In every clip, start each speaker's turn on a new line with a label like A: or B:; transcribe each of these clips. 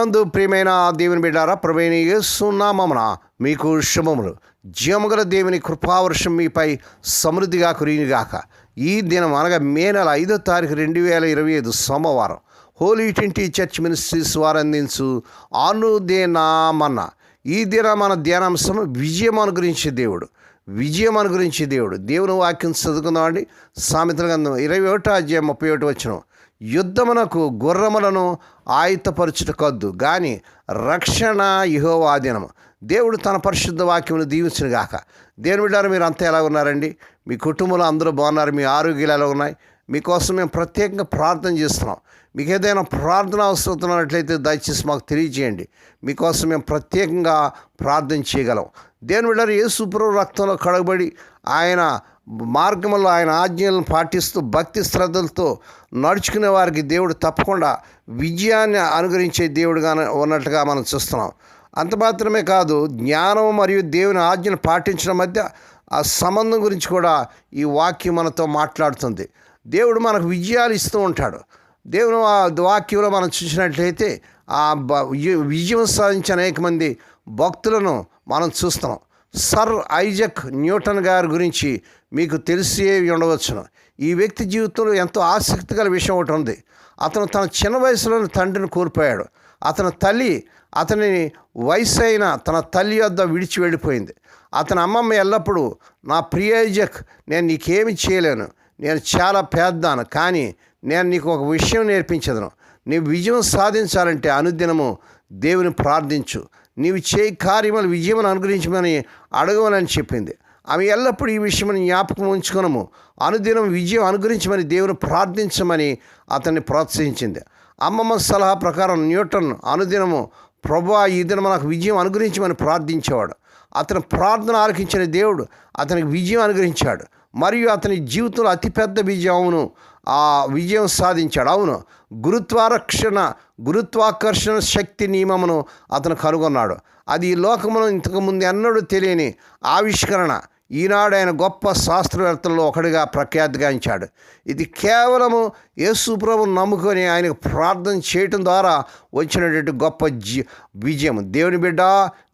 A: నందు ప్రియమైన దేవుని బిడ్డారా ప్రభుని సున్నామమున మీకు శుభములు. జీవముగల దేవుని కృపావర్షం మీపై సమృద్ధిగా కురినిగాక ఈ దినం అనగా మే నెల ఐదో తారీఖు రెండు వేల ఇరవై ఐదు సోమవారం హోలీ ట్వంటీ చర్చ్ మినిస్ట్రీస్ వారు అందించు అనుదేనామన్న. ఈ దిన మన ధ్యానాంశం విజయం అనుగ్రహించే దేవుడు. విజయం అనుగ్రహించే దేవుడు. దేవుని వాక్యం చదువుకుందామండి. సామెతల గంధం ఇరవై ఒకటో అధ్యాయం ముప్పై ఒకటి వచ్చిన యుద్ధమునకు గుర్రములను ఆయుధపరచుట కద్దు కానీ రక్షణ ఇహోవాధీనము దేవుడు తన పరిశుద్ధ వాక్యమును దీవించిన గాక దేవుని బిడ్డారు మీరు అంతా ఎలా ఉన్నారండి? మీ కుటుంబంలో అందరూ బాగున్నారు మీ ఆరోగ్యాలు ఎలా ఉన్నాయి? మీకోసం మేము ప్రత్యేకంగా ప్రార్థన చేస్తున్నాం. మీకు ఏదైనా ప్రార్థన అవసరం ఉన్నట్లయితే దయచేసి మాకు తెలియజేయండి. మీకోసం మేము ప్రత్యేకంగా ప్రార్థన చేయగలం. దేవుని బిడ్డారు ఏ సుప్రభు రక్తంలో కడగబడి ఆయన మార్గంలో ఆయన ఆజ్ఞలను పాటిస్తూ భక్తి శ్రద్ధలతో నడుచుకునే వారికి దేవుడు తప్పకుండా విజయాన్ని అనుగ్రహించే దేవుడుగా ఉన్నట్టుగా మనం చూస్తున్నాం. అంత మాత్రమే కాదు జ్ఞానం మరియు దేవుని ఆజ్ఞను పాటించడం మధ్య ఆ సంబంధం గురించి కూడా ఈ వాక్యం మనతో మాట్లాడుతుంది. దేవుడు మనకు విజయాలు ఇస్తూ ఉంటాడు. దేవుని ఆ వాక్యంలో మనం చూసినట్లయితే ఆ విజయ- విజయం సాధించిన అనేక మంది భక్తులను మనం చూస్తున్నాం. సర్ ఐజక్ న్యూటన్ గారి గురించి మీకు తెలిసే ఉండవచ్చును. ఈ వ్యక్తి జీవితంలో ఎంతో ఆసక్తి గల విషయం ఒకటి ఉంది. అతను తన చిన్న వయసులోని తండ్రిని కోల్పోయాడు. అతని తల్లి అతని వయసు అయిన తన తల్లి వద్ద విడిచి వెళ్ళిపోయింది. అతని అమ్మమ్మ ఎల్లప్పుడూ నా ప్రియ ఐజక్ నేను నీకేమి చేయలేను. నేను చాలా పేద్దాను కానీ నేను నీకు ఒక విషయం నేర్పించదను. నీ విజయం సాధించాలంటే అనుదినము దేవుని ప్రార్థించు. నీవు చేయి కార్యములు విజయం అనుగ్రహించమని అడగమని చెప్పింది. ఆమె ఎల్లప్పుడూ ఈ విషయం జ్ఞాపకం ఉంచుకునము. అనుదినం విజయం అనుగ్రహించమని దేవుని ప్రార్థించమని అతన్ని ప్రోత్సహించింది. అమ్మమ్మ సలహా ప్రకారం న్యూటన్ అనుదినము ప్రభా ఈ దినం నాకు విజయం అనుగ్రహించమని ప్రార్థించేవాడు. అతని ప్రార్థన ఆలకించిన దేవుడు అతనికి విజయం అనుగ్రహించాడు. మరియు అతని జీవితంలో అతిపెద్ద విజయమును ఆ విజయం సాధించాడు. అవును. గురుత్వారక్షణ గురుత్వాకర్షణ శక్తి నియమమును అతను కనుగొన్నాడు. అది ఈ లోకమును ఇంతకుముందు ఎన్నడూ తెలియని ఆవిష్కరణ. ఈనాడు ఆయన గొప్ప శాస్త్రవేత్తల్లో ఒకడిగా ప్రఖ్యాతిగాంచాడు. ఇది కేవలము యేసుప్రభు నమ్ముకొని ఆయనకు ప్రార్థన చేయటం ద్వారా వచ్చినటువంటి గొప్ప జీ విజయం దేవుని బిడ్డ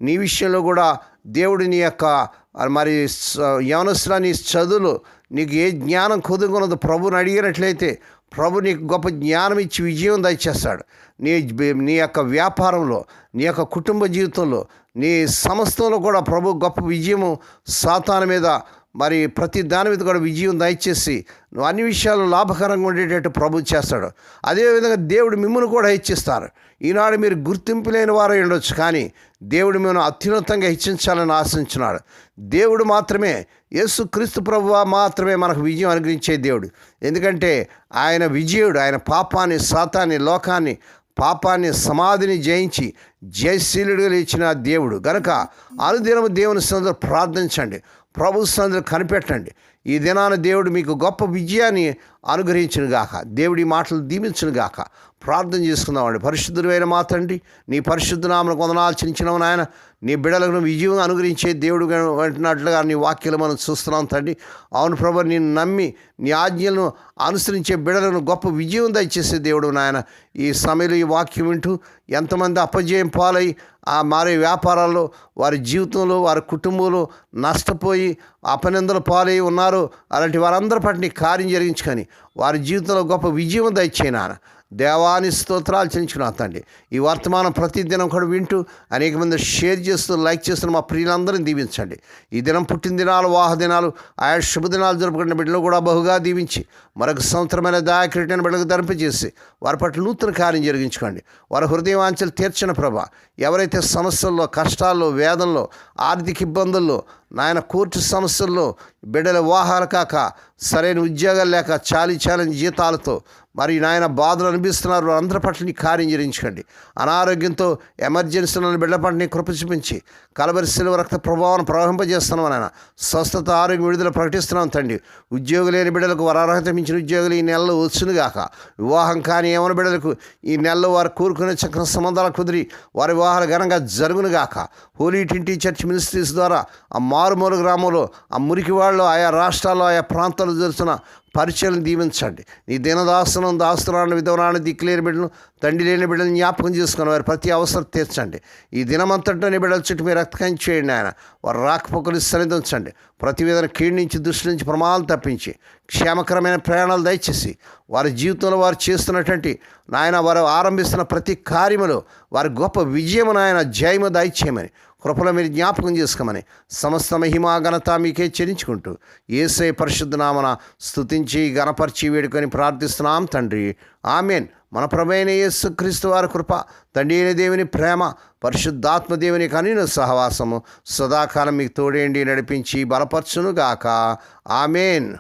A: నీ విషయంలో కూడా దేవుడిని నీ యొక్క మరి యవనస్తుల నీ చదువులు నీకు ఏ జ్ఞానం కుదుకున్నదో ప్రభుని అడిగినట్లయితే ప్రభు నీకు గొప్ప జ్ఞానం ఇచ్చి విజయం దయచేస్తాడు. నీ నీ యొక్క వ్యాపారంలో నీ యొక్క కుటుంబ జీవితంలో నీ సమస్తంలో కూడా ప్రభు గొప్ప విజయము సాతాన మీద మరి ప్రతి దాని మీద కూడా విజయం దయచేసి నువ్వు అన్ని విషయాలు లాభకరంగా ఉండేటట్టు ప్రభు చేస్తాడు. అదేవిధంగా దేవుడు మిమ్మల్ని కూడా హెచ్చిస్తారు. ఈనాడు మీరు గుర్తింపు లేని వారై ఉండొచ్చు కానీ దేవుడు మిమ్మల్ని అత్యున్నతంగా హెచ్చించాలని ఆశించున్నాడు దేవుడు మాత్రమే యేసు క్రీస్తు ప్రభు మాత్రమే మనకు విజయం అనుగ్రహించే దేవుడు. ఎందుకంటే ఆయన విజయుడు ఆయన పాపాన్ని శాతాన్ని లోకాన్ని పాపాన్ని సమాధిని జయించి జయశీలుడిగా లేచిన దేవుడు. గనక అనుదినము దేవుని సందులో ప్రార్థించండి. ప్రభు సందులో కనిపెట్టండి. ఈ దినాన దేవుడు మీకు గొప్ప విజయాన్ని అనుగ్రహించును గాక దేవుడి మాటలు దీవించును గాక ప్రార్థన చేసుకుందామండి. పరిశుద్ధుడు మా తండ్రి నీ పరిశుద్ధ నామను కొందనాలు చించినవు నాయన. నీ బిడలకు విజయం అనుగ్రహించే దేవుడు అంటున్నట్లుగా నీ వాక్యలు మనం చూస్తున్నాం తండ్రి. అవును ప్రభు నేను నమ్మి నీ ఆజ్ఞలను అనుసరించే బిడలను గొప్ప విజయం దయచేసే దేవుడు నాయన. ఈ సమయంలో ఈ వాక్యం వింటూ ఎంతమంది అపజయం పాలై ఆ మారే వ్యాపారాల్లో వారి జీవితంలో వారి కుటుంబంలో నష్టపోయి అపనిందలు పాలై ఉన్నారు. అలాంటి వారందరి పట్ల కార్యం జరిగించుకొని వారి జీవితంలో గొప్ప విజయం దయచేయనాన దేవాని స్తోత్రాలు చెల్లించుకున్నా తండ్రి. ఈ వర్తమానం ప్రతిదినం కూడా వింటూ అనేక మంది షేర్ చేస్తూ లైక్ చేస్తున్న మా ప్రియులందరినీ దీవించండి. ఈ దినం పుట్టినదినాలు వాహదినాలు వాహ దినాలు ఆయా శుభదినాలు జరుపుకున్న బిడ్డలు కూడా బహుగా దీవించి మరొక సంవత్సరమైన దాయక్రీటైన బిడ్డలకు ధరింపజేసి వారి పట్ల నూతన కార్యం జరిగించుకోండి. వారి హృదయవాంఛలు తీర్చిన ప్రభ. ఎవరైతే సమస్యల్లో కష్టాల్లో వేదంలో ఆర్థిక ఇబ్బందుల్లో నాయన కోర్టు సమస్యల్లో బిడ్డల వివాహాలు కాక సరైన ఉద్యోగాలు లేక చాలీ చాలని జీతాలతో మరి నాయన బాధలు అనిపిస్తున్నారు అందరి పట్ల నీ కార్యం జరించుకోండి అనారోగ్యంతో ఎమర్జెన్సీలను బిడ్డ పట్ల నీ కృప చూపించి కలబరి శిలువ రక్త ప్రభావాన్ని ప్రవహింపజేస్తున్నాం నాయన. స్వస్థత ఆరోగ్య విడుదల ప్రకటిస్తున్నాం తండ్రి. ఉద్యోగం లేని బిడ్డలకు వరార్హత మించిన ఉద్యోగులు ఈ నెలలో వచ్చునుగాక వివాహం కానీ ఏమైనా బిడ్డలకు ఈ నెలలో వారు కోరుకునే చక్కని సంబంధాలు కుదిరి వారి వివాహాలు ఘనంగా జరుగునుగాక హోలీ టింటి చర్చ్ మినిస్ట్రీస్ ద్వారా ఆ మారుమూల గ్రామంలో ఆ మురికి వాళ్ళు ఆయా రాష్ట్రాల్లో ఆయా ప్రాంతాల్లో జరుగుతున్న పరిచయం దీవించండి. నీ దినదాసనం దాస్తురాన్ని విధవరాన్ని దిక్కులేని బిడ్డలు తండ్రి లేని బిడ్డలు జ్ఞాపకం చేసుకుని వారి ప్రతి అవసరం తీర్చండి. ఈ దినమంతటా నీ బిడ్డల చుట్టూ మీరు రక్తకం చేయండి ఆయన. వారు రాకపోకలు సన్నిధించండి ప్రతి విధంగా కీడు నుంచి దృష్టి నుంచి ప్రమాదాలు తప్పించి క్షేమకరమైన ప్రయాణాలు దయచేసి వారి జీవితంలో వారు చేస్తున్నటువంటి నాయన వారు ఆరంభిస్తున్న ప్రతి కార్యములో వారి గొప్ప విజయము నాయన జయము దయచేయమని కృపలో మీరు జ్ఞాపకం చేసుకోమని సమస్త మహిమా ఘనత మీకే చెల్లించుకుంటూ ఏసై పరిశుద్ధనామన స్థుతించి గణపరిచి వేడుకొని ప్రార్థిస్తున్నాం తండ్రి. ఆమెన్. మన ప్రభైన యేసుక్రీస్తు వారి కృప తండ్రి అయిన దేవుని ప్రేమ పరిశుద్ధాత్మ దేవుని కనీన సహవాసము సదాకాలం మీకు తోడేండి నడిపించి బలపరచునుగాక. ఆమెన్.